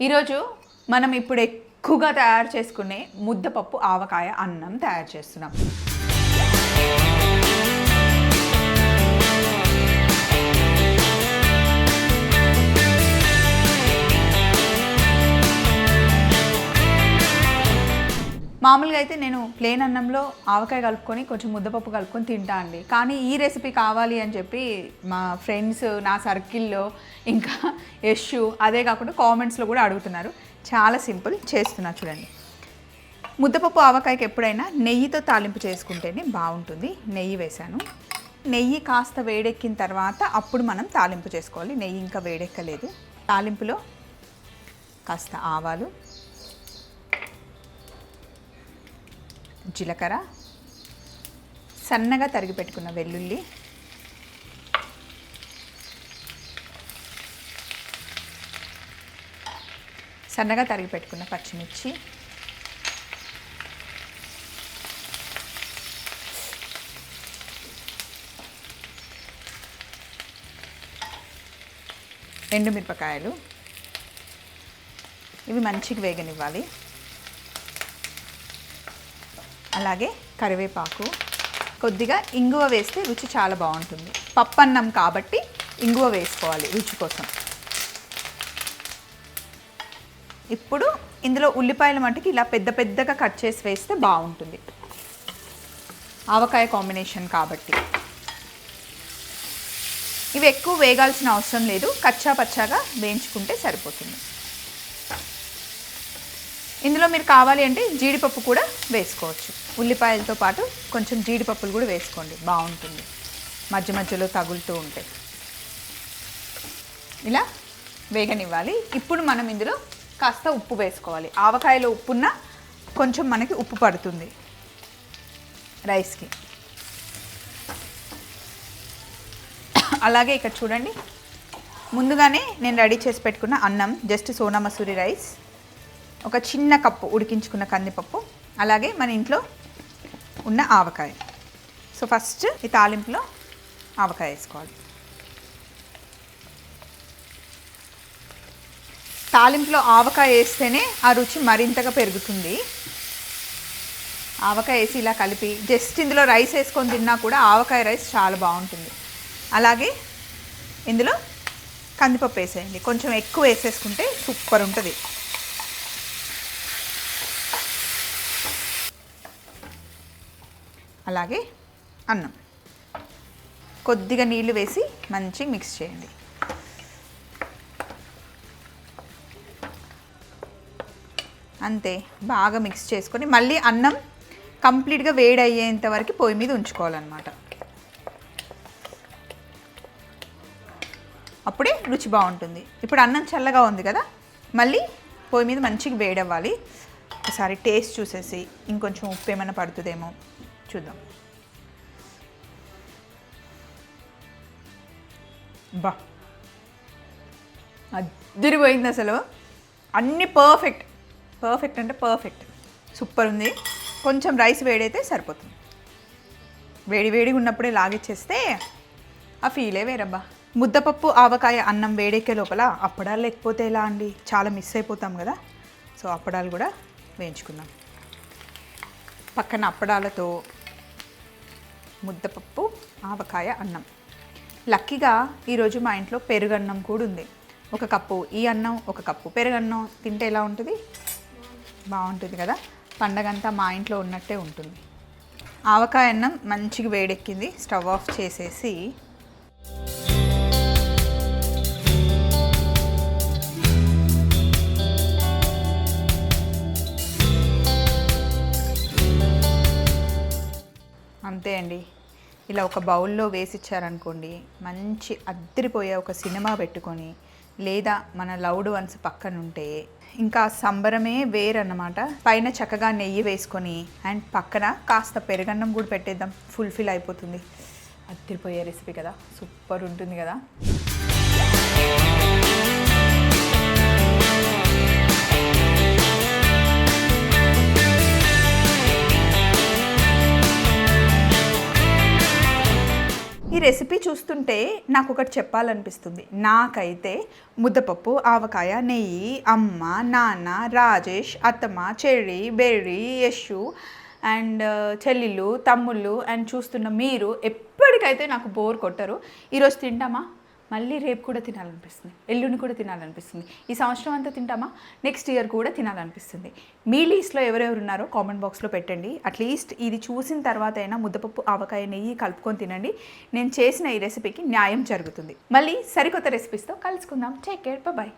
ఈరోజు మనం ఇప్పుడు ఎక్కువగా తయారు చేసుకునే ముద్దపప్పు ఆవకాయ అన్నం తయారు చేస్తున్నాం. అయితే నేను ప్లేన్ అన్నంలో ఆవకాయ కలుపుకొని కొంచెం ముద్దపప్పు కలుపుకొని తింటా అండి. కానీ ఈ రెసిపీ కావాలి అని చెప్పి మా ఫ్రెండ్స్ నా సర్కిల్లో ఇంకా యశు అదే కాకుండా కామెంట్స్లో కూడా అడుగుతున్నారు. చాలా సింపుల్ చేస్తున్నా చూడండి. ముద్దపప్పు ఆవకాయకి ఎప్పుడైనా నెయ్యితో తాలింపు చేసుకుంటేనే బాగుంటుంది. నెయ్యి వేశాను. నెయ్యి కాస్త వేడెక్కిన తర్వాత అప్పుడు మనం తాలింపు చేసుకోవాలి. నెయ్యి ఇంకా వేడెక్కలేదు. తాలింపులో కాస్త ఆవాలు జీలకర్ర సన్నగా తరిగి పెట్టుకున్న వెల్లుల్లి సన్నగా తరిగి పెట్టుకున్న పచ్చిమిర్చి ఎండుమిరపకాయలు. ఇవి మంచిగా వేగనివ్వాలి. అలాగే కరివేపాకు. కొద్దిగా ఇంగువ వేస్తే రుచి చాలా బాగుంటుంది. పప్పన్నం కాబట్టి ఇంగువ వేసుకోవాలి రుచి కోసం. ఇప్పుడు ఇందులో ఉల్లిపాయల మటుకి ఇలా పెద్ద పెద్దగా కట్ చేసి వేస్తే బాగుంటుంది. ఆవకాయ కాంబినేషన్ కాబట్టి. ఇవి ఎక్కువ వేగాల్సిన అవసరం లేదు. కచ్చా పచ్చాగా వేయించుకుంటే సరిపోతుంది. ఇందులో మీరు కావాలి అంటే జీడిపప్పు కూడా వేసుకోవచ్చు. ఉల్లిపాయలతో పాటు కొంచెం జీడిపప్పులు కూడా వేసుకోండి. బాగుంటుంది. మధ్య మధ్యలో తగులుతూ ఉంటాయి ఇలా వేగనివ్వాలి. ఇప్పుడు మనం ఇందులో కాస్త ఉప్పు వేసుకోవాలి. ఆవకాయలో ఉప్పున్న కొంచెం మనకి ఉప్పు పడుతుంది. రైస్కి. అలాగే ఇక్కడ చూడండి. ముందుగానే నేను రెడీ చేసి పెట్టుకున్న అన్నం జస్ట్ సోనా మసూరి రైస్ ఒక చిన్న కప్పు ఉడికించుకున్న కందిపప్పు అలాగే మన ఇంట్లో ఉన్న ఆవకాయ. సో ఫస్ట్ ఈ తాలింపులో ఆవకాయ వేసుకోవాలి. తాలింపులో ఆవకాయ వేస్తేనే ఆ రుచి మరింతగా పెరుగుతుంది. ఆవకాయ వేసి ఇలా కలిపి జస్ట్ ఇందులో రైస్ వేసుకొని తిన్నా కూడా ఆవకాయ రైస్ చాలా బాగుంటుంది. అలాగే ఇందులో కందిపప్పు వేసేయండి. కొంచెం ఎక్కువ వేసేసుకుంటే సూపర్ ఉంటుంది. అలాగే అన్నం. కొద్దిగా నీళ్ళు వేసి మంచి మిక్స్ చేయండి. అంతే బాగా మిక్స్ చేసుకొని మళ్ళీ అన్నం కంప్లీట్గా వేడి అయ్యేంత వరకు పొయ్యి మీద ఉంచుకోవాలన్నమాట. అప్పుడే రుచి బాగుంటుంది. ఇప్పుడు అన్నం చల్లగా ఉంది కదా మళ్ళీ పొయ్యి మీద మంచిగా వేడవ్వాలి. ఒకసారి టేస్ట్ చూసేసి ఇంకొంచెం ఉప్పు ఏమైనా పడుతుందేమో. చూద్దాం బా అద్దరిపోయింది అసలు అన్నీ పర్ఫెక్ట్ పర్ఫెక్ట్ అంటే పర్ఫెక్ట్ సూపర్ ఉంది. కొంచెం రైస్ వేడైతే సరిపోతుంది. వేడి వేడిగా ఉన్నప్పుడే లాగిచ్చేస్తే ఆ ఫీలే వేరబ్బా. ముద్దపప్పు ఆవకాయ అన్నం వేడెక్కే లోపల అప్పడాలు లేకపోతే ఎలా అండి? చాలా మిస్ అయిపోతాం కదా. సో అప్పడాలు కూడా వేయించుకుందాం. పక్కన అప్పడాలతో ముద్దపప్పు ఆవకాయ అన్నం. లక్కీగా ఈరోజు మా ఇంట్లో పెరుగన్నం కూడా ఉంది. ఒక కప్పు ఈ అన్నం ఒక కప్పు పెరుగన్నం. తింటే ఎలా ఉంటుంది? బాగుంటుంది కదా? పండగంతా మా ఇంట్లో ఉన్నట్టే ఉంటుంది. ఆవకాయ అన్నం మంచిగా వేడెక్కింది. స్టవ్ ఆఫ్ చేసేసి అంతే అండి. ఇలా ఒక బౌల్లో వేసిచ్చారనుకోండి మంచి అద్దరిపోయే ఒక సినిమా పెట్టుకొని లేదా మన లౌడ్ వన్స్ పక్కన ఉంటే ఇంకా సంబరమే వేరన్నమాట. పైన చక్కగా నెయ్యి వేసుకొని అండ్ పక్కన కాస్త పెరుగన్నం కూడా పెట్టేద్దాం ఫుల్ఫిల్ అయిపోతుంది. అద్దరిపోయే రెసిపీ కదా సూపర్ ఉంటుంది కదా. ఈ రెసిపీ చూస్తుంటే నాకు ఒకటి చెప్పాలనిపిస్తుంది. నాకైతే ముద్దపప్పు ఆవకాయ నెయ్యి అమ్మ నాన్న రాజేష్ అత్తమ్మ చెర్రీ బెర్రీ యశు అండ్ చెల్లిళ్ళు తమ్ముళ్ళు అండ్ చూస్తున్న మీరు ఎప్పటికైతే నాకు బోర్ కొట్టరు ఈరోజు తింటామా? మళ్ళీ రేపు కూడా తినాలనిపిస్తుంది. ఎల్లుండి కూడా తినాలనిపిస్తుంది. ఈ సంవత్సరం అంతా తింటామా? నెక్స్ట్ ఇయర్ కూడా తినాలనిపిస్తుంది. మీ లీస్ట్లో ఎవరెవరు ఉన్నారో కామెంట్ బాక్స్లో పెట్టండి. అట్లీస్ట్ ఇది చూసిన తర్వాత అయినా ముద్దపప్పు ఆవకాయ నెయ్యి కలుపుకొని తినండి. నేను చేసిన ఈ రెసిపీకి న్యాయం జరుగుతుంది. మళ్ళీ సరికొత్త రెసిపీస్తో కలుసుకుందాం. Take care bye